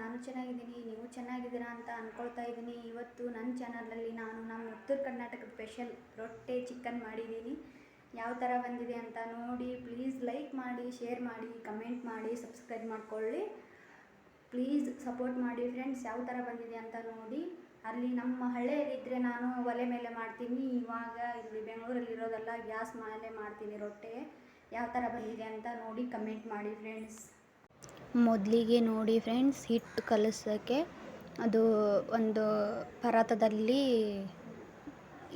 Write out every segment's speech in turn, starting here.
ನಾನು ಚೆನ್ನಾಗಿದ್ದೀನಿ, ನೀವು ಚೆನ್ನಾಗಿದ್ದೀರಾ ಅಂತ ಅಂದ್ಕೊಳ್ತಾ ಇದ್ದೀನಿ. ಇವತ್ತು ನನ್ನ ಚಾನಲಲ್ಲಿ ನಾನು ನಮ್ಮ ಉತ್ತರ ಕರ್ನಾಟಕದ ಸ್ಪೆಷಲ್ ರೊಟ್ಟೆ ಚಿಕನ್ ಮಾಡಿದ್ದೀನಿ. ಯಾವ ಥರ ಬಂದಿದೆ ಅಂತ ನೋಡಿ, ಪ್ಲೀಸ್ ಲೈಕ್ ಮಾಡಿ, ಶೇರ್ ಮಾಡಿ, ಕಮೆಂಟ್ ಮಾಡಿ, ಸಬ್ಸ್ಕ್ರೈಬ್ ಮಾಡ್ಕೊಳ್ಳಿ. ಪ್ಲೀಸ್ ಸಪೋರ್ಟ್ ಮಾಡಿ ಫ್ರೆಂಡ್ಸ್, ಯಾವ ಥರ ಬಂದಿದೆ ಅಂತ ನೋಡಿ. ಅಲ್ಲಿ ನಮ್ಮ ಹಳ್ಳಿಯಲ್ಲಿದ್ದರೆ ನಾನು ಒಲೆ ಮೇಲೆ ಮಾಡ್ತೀನಿ. ಇವಾಗ ಇಲ್ಲಿ ಬೆಂಗಳೂರಲ್ಲಿರೋದೆಲ್ಲ ಗ್ಯಾಸ್ ಮೇಲೆ ಮಾಡ್ತೀನಿ ರೊಟ್ಟೆ. ಯಾವ ಥರ ಬಂದಿದೆ ಅಂತ ನೋಡಿ, ಕಮೆಂಟ್ ಮಾಡಿ ಫ್ರೆಂಡ್ಸ್. ಮೊದಲಿಗೆ ನೋಡಿ ಫ್ರೆಂಡ್ಸ್ ಹಿಟ್ಟು ಕಲಸೋಕ್ಕೆ ಅದು ಒಂದು ಪರಾತದಲ್ಲಿ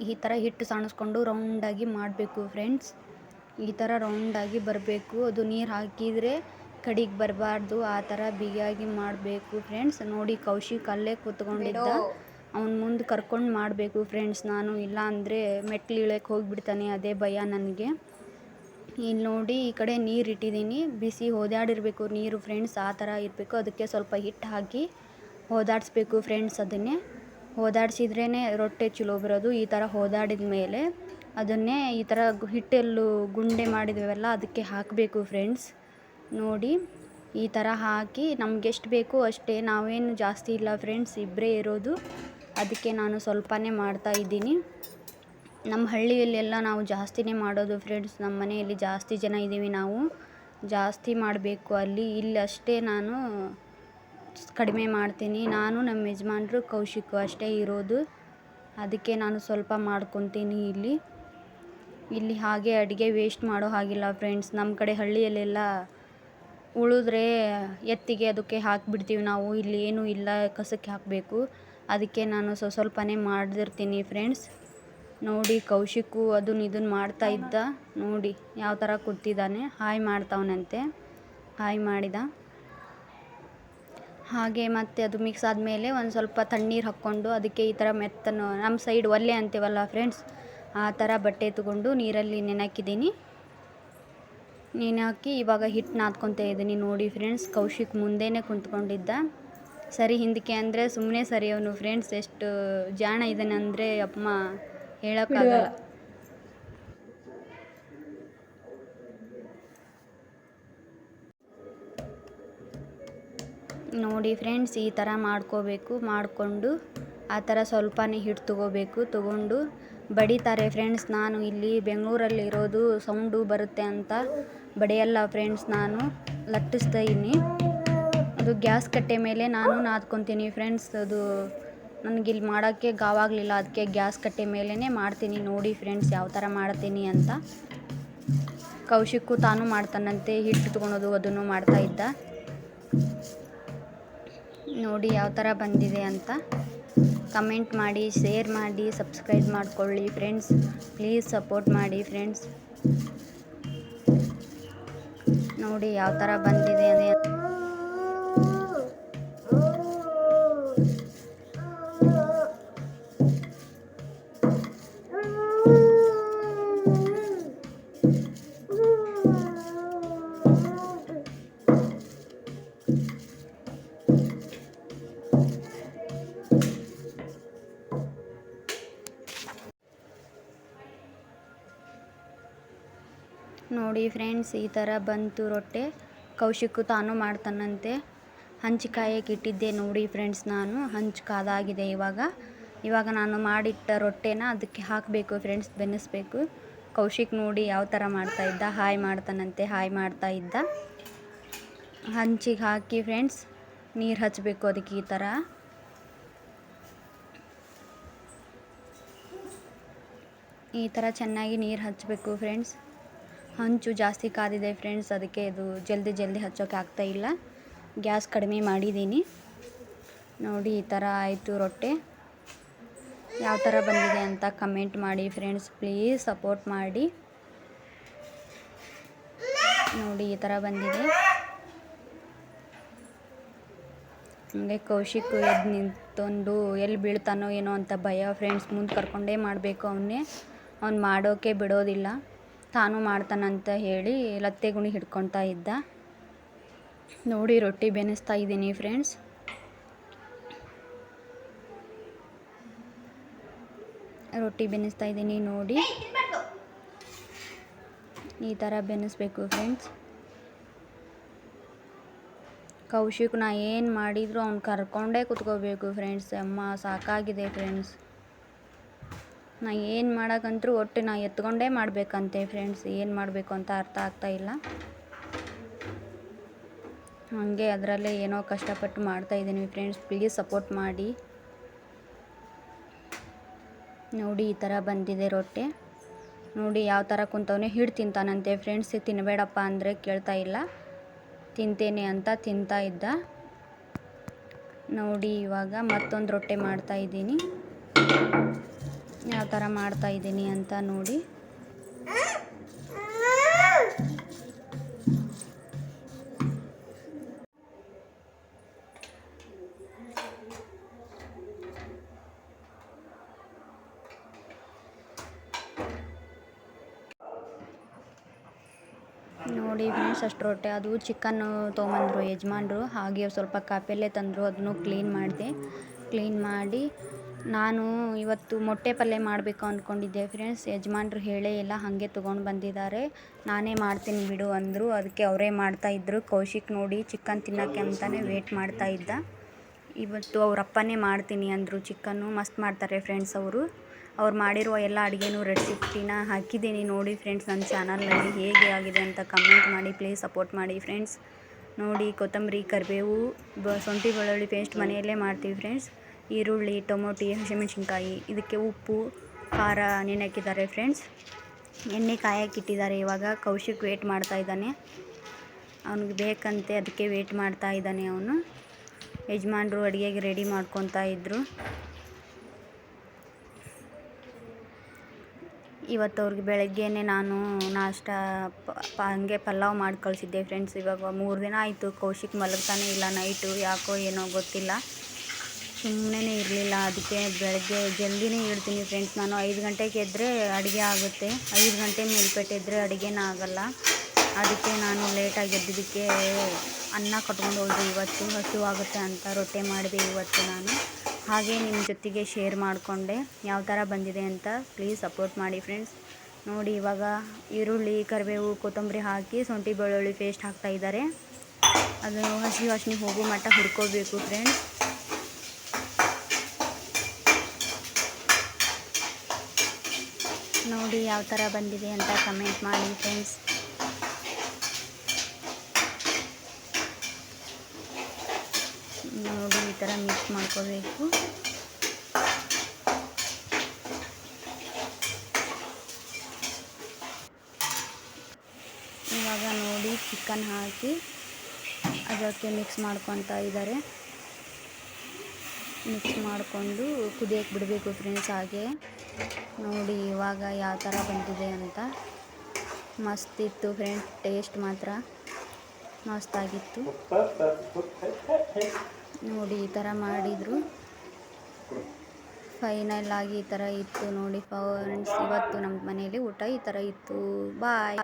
ಈ ಥರ ಹಿಟ್ಟು ಸಾಣಿಸ್ಕೊಂಡು ರೌಂಡಾಗಿ ಮಾಡಬೇಕು ಫ್ರೆಂಡ್ಸ್ ಈ ಥರ ರೌಂಡಾಗಿ ಬರಬೇಕು. ಅದು ನೀರು ಹಾಕಿದರೆ ಕಡಿಗೆ ಬರಬಾರ್ದು. ಆ ಥರ ಬಿಗಿಯಾಗಿ ಮಾಡಬೇಕು ಫ್ರೆಂಡ್ಸ್ ನೋಡಿ ಕೌಶಿಕ್ ಅಲ್ಲೇ ಕೂತ್ಕೊಂಡಿದ್ದ. ಅವ್ನ ಮುಂದೆ ಕರ್ಕೊಂಡು ಮಾಡಬೇಕು ಫ್ರೆಂಡ್ಸ್ ನಾನು ಇಲ್ಲ ಅಂದರೆ ಮೆಟ್ಲು ಇಳಿಯಕ್ಕೆ ಹೋಗಿಬಿಡ್ತಾನೆ. ಅದೇ ಭಯ ನನಗೆ. ಇಲ್ಲಿ ನೋಡಿ ಈ ಕಡೆ ನೀರು ಇಟ್ಟಿದ್ದೀನಿ ಬಿಸಿ ಹೋದಾಡಿರಬೇಕು ನೀರು ಫ್ರೆಂಡ್ಸ್ ಆ ಥರ ಇರಬೇಕು. ಅದಕ್ಕೆ ಸ್ವಲ್ಪ ಹಿಟ್ಟು ಹಾಕಿ ಹೋದಾಡಿಸ್ಬೇಕು ಫ್ರೆಂಡ್ಸ್ ಅದನ್ನೇ. ಹೋದಾಡಿಸಿದ್ರೇ ರೊಟ್ಟೆ ಚಲೋ ಬರೋದು. ಈ ಥರ ಹೋದಾಡಿದ ಮೇಲೆ ಅದನ್ನೇ ಈ ಥರ ಹಿಟ್ಟೆಲ್ಲೂ ಗುಂಡೆ ಮಾಡಿದ್ವಲ್ಲ, ಅದಕ್ಕೆ ಹಾಕಬೇಕು ಫ್ರೆಂಡ್ಸ್ ನೋಡಿ ಈ ಥರ ಹಾಕಿ ನಮಗೆಷ್ಟು ಬೇಕೋ ಅಷ್ಟೇ. ನಾವೇನು ಜಾಸ್ತಿ ಇಲ್ಲ ಫ್ರೆಂಡ್ಸ್ ಇಬ್ಬರೇ ಇರೋದು. ಅದಕ್ಕೆ ನಾನು ಸ್ವಲ್ಪನೇ ಮಾಡ್ತಾ ಇದ್ದೀನಿ. ನಮ್ಮ ಹಳ್ಳಿಯಲ್ಲೆಲ್ಲ ನಾವು ಜಾಸ್ತಿನೇ ಮಾಡೋದು ಫ್ರೆಂಡ್ಸ್ ನಮ್ಮ ಮನೆಯಲ್ಲಿ ಜಾಸ್ತಿ ಜನ ಇದ್ದೀವಿ ನಾವು. ಜಾಸ್ತಿ ಮಾಡಬೇಕು ಅಲ್ಲಿ. ಇಲ್ಲಿ ಅಷ್ಟೇ ನಾನು ಕಡಿಮೆ ಮಾಡ್ತೀನಿ. ನಾನು ನಮ್ಮ ಯಜಮಾನ್ರು ಕೌಶಿಕ್ ಅಷ್ಟೇ ಇರೋದು. ಅದಕ್ಕೆ ನಾನು ಸ್ವಲ್ಪ ಮಾಡ್ಕೊತೀನಿ ಇಲ್ಲಿ. ಇಲ್ಲಿ ಹಾಗೆ ಅಡುಗೆ ವೇಸ್ಟ್ ಮಾಡೋ ಹಾಗಿಲ್ಲ ಫ್ರೆಂಡ್ಸ್ ನಮ್ಮ ಕಡೆ ಹಳ್ಳಿಯಲ್ಲೆಲ್ಲ ಉಳಿದ್ರೆ ಎತ್ತಿಗೆ ಅದಕ್ಕೆ ಹಾಕಿಬಿಡ್ತೀವಿ ನಾವು. ಇಲ್ಲಿ ಏನೂ ಇಲ್ಲ, ಕಸಕ್ಕೆ ಹಾಕಬೇಕು. ಅದಕ್ಕೆ ನಾನು ಸ್ವಸ್ವಲ್ಪನೇ ಮಾಡಿರ್ತೀನಿ ಫ್ರೆಂಡ್ಸ್ ನೋಡಿ ಕೌಶಿಕು ಅದನ್ನ ಇದನ್ನ ಮಾಡ್ತಾ ಇದ್ದ. ನೋಡಿ ಯಾವ ಥರ ಕೂತಿದ್ದಾನೆ ಹಾಯ್ ಮಾಡ್ತಾವನಂತೆ. ಹಾಯ್ ಮಾಡಿದ. ಹಾಗೆ ಮತ್ತೆ ಅದು ಮಿಕ್ಸ್ ಆದಮೇಲೆ ಒಂದು ಸ್ವಲ್ಪ ತಣ್ಣೀರು ಹಾಕ್ಕೊಂಡು ಅದಕ್ಕೆ ಈ ಥರ ಮೆತ್ತನ್ನು ನಮ್ಮ ಸೈಡ್ ಒಲೆ ಅಂತೀವಲ್ಲ ಫ್ರೆಂಡ್ಸ್ ಆ ಥರ ಬಟ್ಟೆ ತಗೊಂಡು ನೀರಲ್ಲಿ ನೆನಾಕಿದ್ದೀನಿ. ನೆನೆ ಇವಾಗ ಹಿಟ್ಟು ನಾದ್ಕೊತಾ ಇದ್ದೀನಿ ನೋಡಿ ಫ್ರೆಂಡ್ಸ್ ಕೌಶಿಕ್ ಮುಂದೆನೇ ಕುಂತ್ಕೊಂಡಿದ್ದ. ಸರಿ ಹಿಂದಕ್ಕೆ ಅಂದರೆ ಸುಮ್ಮನೆ ಸರಿ ಅವನು ಫ್ರೆಂಡ್ಸ್ ಎಷ್ಟು ಜಾಣ ಇದ್ದಾನೆ ಅಂದರೆ ಅಮ್ಮ ಹೇಳೋಕ್ಕಾಗಲ್ಲ. ನೋಡಿ ಫ್ರೆಂಡ್ಸ್ ಈ ಥರ ಮಾಡ್ಕೋಬೇಕು ಮಾಡಿಕೊಂಡು ಆ ಥರ ಸ್ವಲ್ಪನೇ ಹಿಟ್ಟು ತಗೋಬೇಕು ತಗೊಂಡು ಬಡಿತಾರೆ ಫ್ರೆಂಡ್ಸ್ ನಾನು. ಇಲ್ಲಿ ಬೆಂಗಳೂರಲ್ಲಿ ಇರೋದು ಸೌಂಡು ಬರುತ್ತೆ ಅಂತ ಬಡಿಯಲ್ಲ ಫ್ರೆಂಡ್ಸ್ ನಾನು ಲಟ್ಟಿಸ್ತಾ ಇದ್ದೀನಿ. ಅದು ಗ್ಯಾಸ್ ಕಟ್ಟೆ ಮೇಲೆ ನಾನು ನಾದ್ಕೊತೀನಿ ಫ್ರೆಂಡ್ಸ್ ಅದು ನನಗಿಲ್ಲಿ ಮಾಡೋಕ್ಕೆ ಗಾವಾಗಲಿಲ್ಲ ಅದಕ್ಕೆ ಗ್ಯಾಸ್ ಕಟ್ಟೆ ಮೇಲೇ ಮಾಡ್ತೀನಿ. ನೋಡಿ ಫ್ರೆಂಡ್ಸ್ ಯಾವ ಥರ ಮಾಡ್ತೀನಿ ಅಂತ. ಕೌಶಿಕ್ಕು ತಾನು ಮಾಡ್ತಾನಂತೆ. ಹಿಟ್ಟು ತೊಗೊಳೋದು ಅದನ್ನು ಮಾಡ್ತಾ ಇದ್ದ. ನೋಡಿ ಯಾವ ಥರ ಬಂದಿದೆ ಅಂತ. ಕಮೆಂಟ್ ಮಾಡಿ ಶೇರ್ ಮಾಡಿ ಸಬ್ಸ್ಕ್ರೈಬ್ ಮಾಡಿಕೊಳ್ಳಿ ಫ್ರೆಂಡ್ಸ್ ಪ್ಲೀಸ್ ಸಪೋರ್ಟ್ ಮಾಡಿ ಫ್ರೆಂಡ್ಸ್ ನೋಡಿ ಯಾವ ಥರ ಬಂದಿದೆ ಅದೇ ಫ್ರೆಂಡ್ಸ್ ಈ ಥರ ಬಂತು ರೊಟ್ಟೆ. ಕೌಶಿಕು ತಾನು ಮಾಡ್ತಾನಂತೆ. ಹಂಚಿ ಇಟ್ಟಿದ್ದೆ ನೋಡಿ ಫ್ರೆಂಡ್ಸ್ ನಾನು. ಹಂಚು ಕಾದಾಗಿದೆ ಇವಾಗ. ಇವಾಗ ನಾನು ಮಾಡಿಟ್ಟ ರೊಟ್ಟೆನ ಅದಕ್ಕೆ ಹಾಕಬೇಕು ಫ್ರೆಂಡ್ಸ್ ಬೆನ್ನಿಸ್ಬೇಕು. ಕೌಶಿಕ್ ನೋಡಿ ಯಾವ ಥರ ಮಾಡ್ತಾಯಿದ್ದ ಹಾಯ್ ಮಾಡ್ತಾನಂತೆ, ಹಾಯ್ ಮಾಡ್ತಾ ಇದ್ದ. ಹಂಚಿಗೆ ಹಾಕಿ ಫ್ರೆಂಡ್ಸ್ ನೀರು ಹಚ್ಚಬೇಕು ಅದಕ್ಕೆ ಈ ಥರ ಈ ಥರ ಚೆನ್ನಾಗಿ ನೀರು ಹಚ್ಚಬೇಕು ಫ್ರೆಂಡ್ಸ್ ಹಂಚು ಜಾಸ್ತಿ ಕಾದಿದೆ ಫ್ರೆಂಡ್ಸ್ ಅದಕ್ಕೆ ಇದು ಜಲ್ದಿ ಜಲ್ದಿ ಹಚ್ಚೋಕೆ ಇಲ್ಲ. ಗ್ಯಾಸ್ ಕಡಿಮೆ ಮಾಡಿದ್ದೀನಿ. ನೋಡಿ, ಈ ಥರ ಆಯಿತು ರೊಟ್ಟೆ. ಯಾವ ಥರ ಬಂದಿದೆ ಅಂತ ಕಮೆಂಟ್ ಮಾಡಿ ಫ್ರೆಂಡ್ಸ್ ಪ್ಲೀಸ್ ಸಪೋರ್ಟ್ ಮಾಡಿ. ನೋಡಿ, ಈ ಥರ ಬಂದಿದೆ. ಹಂಗೆ ಕೌಶಿಕ್ ಎದ್ದು ನಿಂತ್ಕೊಂಡು ಎಲ್ಲಿ ಬೀಳ್ತಾನೋ ಏನೋ ಅಂತ ಭಯ ಫ್ರೆಂಡ್ಸ್ ಮುಂದೆ ಕರ್ಕೊಂಡೇ ಮಾಡಬೇಕು ಅವನ್ನೇ ಅವ್ನು ಮಾಡೋಕೆ ಬಿಡೋದಿಲ್ಲ. ತಾನು ಮಾಡ್ತಾನಂತ ಹೇಳಿ ಲತ್ತೆ ಗುಣಿ ಹಿಡ್ಕೊತಾ ಇದ್ದ. ನೋಡಿ ರೊಟ್ಟಿ ಬೆನೆಸ್ತಾ ಇದ್ದೀನಿ ಫ್ರೆಂಡ್ಸ್ ರೊಟ್ಟಿ ಬೆನಿಸ್ತಾ ಇದ್ದೀನಿ ನೋಡಿ. ಈ ಥರ ಬೆನೆಸ್ಬೇಕು ಫ್ರೆಂಡ್ಸ್ ಕೌಶಿಕ್ ನಾ ಏನು ಮಾಡಿದ್ರು ಅವ್ನು ಕರ್ಕೊಂಡೇ ಕುತ್ಕೋಬೇಕು ಫ್ರೆಂಡ್ಸ್ ಅಮ್ಮ ಸಾಕಾಗಿದೆ ಫ್ರೆಂಡ್ಸ್ ನಾ ಏನು ಮಾಡೋಕ್ಕಂತೂ ಒಟ್ಟು ನಾ ಎತ್ಕೊಂಡೇ ಮಾಡಬೇಕಂತೆ ಫ್ರೆಂಡ್ಸ್ ಏನು ಮಾಡಬೇಕು ಅಂತ ಅರ್ಥ ಆಗ್ತಾ ಇಲ್ಲ. ಹಾಗೆ ಅದರಲ್ಲೇ ಏನೋ ಕಷ್ಟಪಟ್ಟು ಮಾಡ್ತಾಯಿದ್ದೀನಿ ಫ್ರೆಂಡ್ಸ್ ಪ್ಲೀಸ್ ಸಪೋರ್ಟ್ ಮಾಡಿ. ನೋಡಿ ಈ ಥರ ಬಂದಿದೆ ರೊಟ್ಟಿ. ನೋಡಿ ಯಾವ ಥರ ಕುಂತವನೇ ಹಿಡ್ ತಿಂತಾನಂತೆ. ಫ್ರೆಂಡ್ಸ್ ತಿನ್ನಬೇಡಪ್ಪ ಅಂದರೆ ಕೇಳ್ತಾ ಇಲ್ಲ. ತಿಂತೇನೆ ಅಂತ ತಿಂತಾ ಇದ್ದ. ನೋಡಿ ಇವಾಗ ಮತ್ತೊಂದು ರೊಟ್ಟಿ ಮಾಡ್ತಾ ಇದ್ದೀನಿ. ಯಾವ ಥರ ಮಾಡ್ತಾ ಇದ್ದೀನಿ ಅಂತ ನೋಡಿ. ನೋಡಿ ಫ್ರೆಂಡ್ಸ್, ಅಷ್ಟು ರೊಟ್ಟೆ, ಅದು ಚಿಕನ್ನು ತೊಗೊಂಬಂದರು ಯಜಮಾನ್ರು. ಹಾಗೆ ಸ್ವಲ್ಪ ಕಾಪೆಲ್ಲೇ ತಂದರು, ಅದನ್ನು ಕ್ಲೀನ್ ಮಾಡಿದೆ. ಕ್ಲೀನ್ ಮಾಡಿ ನಾನು ಇವತ್ತು ಮೊಟ್ಟೆ ಪಲ್ಯ ಮಾಡಬೇಕು ಅಂದ್ಕೊಂಡಿದ್ದೆ ಫ್ರೆಂಡ್ಸ್ ಯಜಮಾನ್ರು ಹೇಳೇ ಇಲ್ಲ, ಹಾಗೆ ತೊಗೊಂಡು ಬಂದಿದ್ದಾರೆ. ನಾನೇ ಮಾಡ್ತೀನಿ ಬಿಡು ಅಂದರು. ಅದಕ್ಕೆ ಅವರೇ ಮಾಡ್ತಾಯಿದ್ರು ಕೌಶಿಕ್ ನೋಡಿ ಚಿಕನ್ ತಿನ್ನೋಕ್ಕೆ ಅಂತಲೇ ವೇಟ್ ಮಾಡ್ತಾ ಇದ್ದ. ಇವತ್ತು ಅವರಪ್ಪನೇ ಮಾಡ್ತೀನಿ ಅಂದರು ಚಿಕನ್ನು. ಮಸ್ತ್ ಮಾಡ್ತಾರೆ ಫ್ರೆಂಡ್ಸ್ ಅವರು. ಅವ್ರು ಮಾಡಿರುವ ಎಲ್ಲ ಅಡುಗೆನೂ ರೆಸಿಪಿನ ಹಾಕಿದ್ದೀನಿ ನೋಡಿ ಫ್ರೆಂಡ್ಸ್ ನನ್ನ ಚಾನಲ್ನಲ್ಲಿ ಹೇಗೆ ಆಗಿದೆ ಅಂತ ಕಮೆಂಟ್ ಮಾಡಿ ಪ್ಲೀಸ್ ಸಪೋರ್ಟ್ ಮಾಡಿ ಫ್ರೆಂಡ್ಸ್ ನೋಡಿ ಕೊತ್ತಂಬರಿ, ಕರಿಬೇವು, ಬ ಶುಂಠಿ, ಬೆಳ್ಳುಳ್ಳಿ ಪೇಸ್ಟ್ ಮನೆಯಲ್ಲೇ ಮಾಡ್ತೀವಿ ಫ್ರೆಂಡ್ಸ್ ಈರುಳ್ಳಿ, ಟೊಮೊಟಿ, ಹಸಿಮೆಣ್ಸಿನ್ಕಾಯಿ, ಇದಕ್ಕೆ ಉಪ್ಪು, ಖಾರ ನೆನೆಕ್ಕಿದ್ದಾರೆ ಫ್ರೆಂಡ್ಸ್ ಎಣ್ಣೆ ಕಾಯಕ್ಕಿಟ್ಟಿದ್ದಾರೆ ಇವಾಗ ಕೌಶಿಕ್ ವೇಟ್ ಮಾಡ್ತಾ ಇದ್ದಾನೆ. ಅವ್ನಿಗೆ ಬೇಕಂತೆ ಅದಕ್ಕೆ ವೇಟ್ ಮಾಡ್ತಾ ಇದ್ದಾನೆ ಅವನು. ಯಜಮಾನ್ರು ಅಡುಗೆಗೆ ರೆಡಿ ಮಾಡ್ಕೊತಾ ಇದ್ದರು ಇವತ್ತು ಅವ್ರಿಗೆ ಬೆಳಗ್ಗೆನೇ ನಾನು ನಾಷ್ಟ ಪ ಹಂಗೆ ಪಲಾವ್ ಮಾಡಿ ಕಳಿಸಿದ್ದೆ ಫ್ರೆಂಡ್ಸ್ ಇವಾಗ ಮೂರು ದಿನ ಆಯಿತು. ಕೌಶಿಕ್ ಮಲಗ್ತಾನೆ ಇಲ್ಲ ನೈಟು ಯಾಕೋ ಏನೋ ಗೊತ್ತಿಲ್ಲ. ಸುಮ್ಮನೆ ಇರಲಿಲ್ಲ. ಅದಕ್ಕೆ ಬೆಳಗ್ಗೆ ಜಲ್ದಿನೇ ಇಡ್ತೀನಿ ಫ್ರೆಂಡ್ಸ್ ನಾನು. ಐದು ಗಂಟೆಗೆ ಎದ್ದರೆ ಅಡುಗೆ ಆಗುತ್ತೆ. ಐದು ಗಂಟೆ ಮೇಲ್ಪಟ್ಟು ಇದ್ದರೆ ಅಡುಗೆನೇ ಆಗೋಲ್ಲ. ಅದಕ್ಕೆ ನಾನು ಲೇಟಾಗಿ ಎದ್ದಿದ್ದಕ್ಕೆ ಅನ್ನ ಕಟ್ಕೊಂಡು ಹೋದೆ ಇವತ್ತು. ಹಸಿವಾಗುತ್ತೆ ಅಂತ ರೊಟ್ಟಿ ಮಾಡಿದೆ ಇವತ್ತು ನಾನು. ಹಾಗೆ ನಿಮ್ಮ ಜೊತೆಗೆ ಶೇರ್ ಮಾಡಿಕೊಂಡೆ. ಯಾವ ಥರ ಬಂದಿದೆ ಅಂತ ಪ್ಲೀಸ್ ಸಪೋರ್ಟ್ ಮಾಡಿ ಫ್ರೆಂಡ್ಸ್ ನೋಡಿ ಇವಾಗ ಈರುಳ್ಳಿ, ಕರಿಬೇವು, ಕೊತ್ತಂಬರಿ ಹಾಕಿ ಶುಂಠಿ, ಬೆಳ್ಳುಳ್ಳಿ ಪೇಸ್ಟ್ ಹಾಕ್ತಾ ಇದ್ದಾರೆ. ಅದನ್ನು ಹಸಿ ವಾಸನೆ ಹೋಗೋ ಮಟ್ಟ ಹುರ್ಕೋಬೇಕು ಫ್ರೆಂಡ್ಸ್ ನೋಡಿ ಯಾವ ಥರ ಬಂದಿದೆ ಅಂತ ಕಮೆಂಟ್ ಮಾಡಿ ಫ್ರೆಂಡ್ಸ್ ನೋಡಿ ಈ ಥರ ಮಿಕ್ಸ್ ಮಾಡ್ಕೋಬೇಕು. ಇವಾಗ ನೋಡಿ ಚಿಕನ್ ಹಾಕಿ ಅದಕ್ಕೆ ಮಿಕ್ಸ್ ಮಾಡ್ಕೊತಾ ಇದ್ದಾರೆ. ಮಿಕ್ಸ್ ಮಾಡಿಕೊಂಡು ಕುದಿಯಕ್ಕೆ ಬಿಡಬೇಕು ಫ್ರೆಂಡ್ಸ್ ಹಾಗೆ. ನೋಡಿ ಇವಾಗ ಯಾವ ಥರ ಬಂದಿದೆ ಅಂತ. ಮಸ್ತ್ ಇತ್ತು ಫ್ರೆಂಡ್ಸ್ ಟೇಸ್ಟ್ ಮಾತ್ರ ಮಸ್ತಾಗಿತ್ತು. ನೋಡಿ ಈ ಥರ ಮಾಡಿದರು. ಫೈನಲ್ ಆಗಿ ಈ ಥರ ಇತ್ತು ನೋಡಿ ಫ್ರೆಂಡ್ಸ್ ಇವತ್ತು ನಮ್ಮ ಮನೆಯಲ್ಲಿ ಊಟ ಈ ಥರ ಇತ್ತು. ಬಾಯ್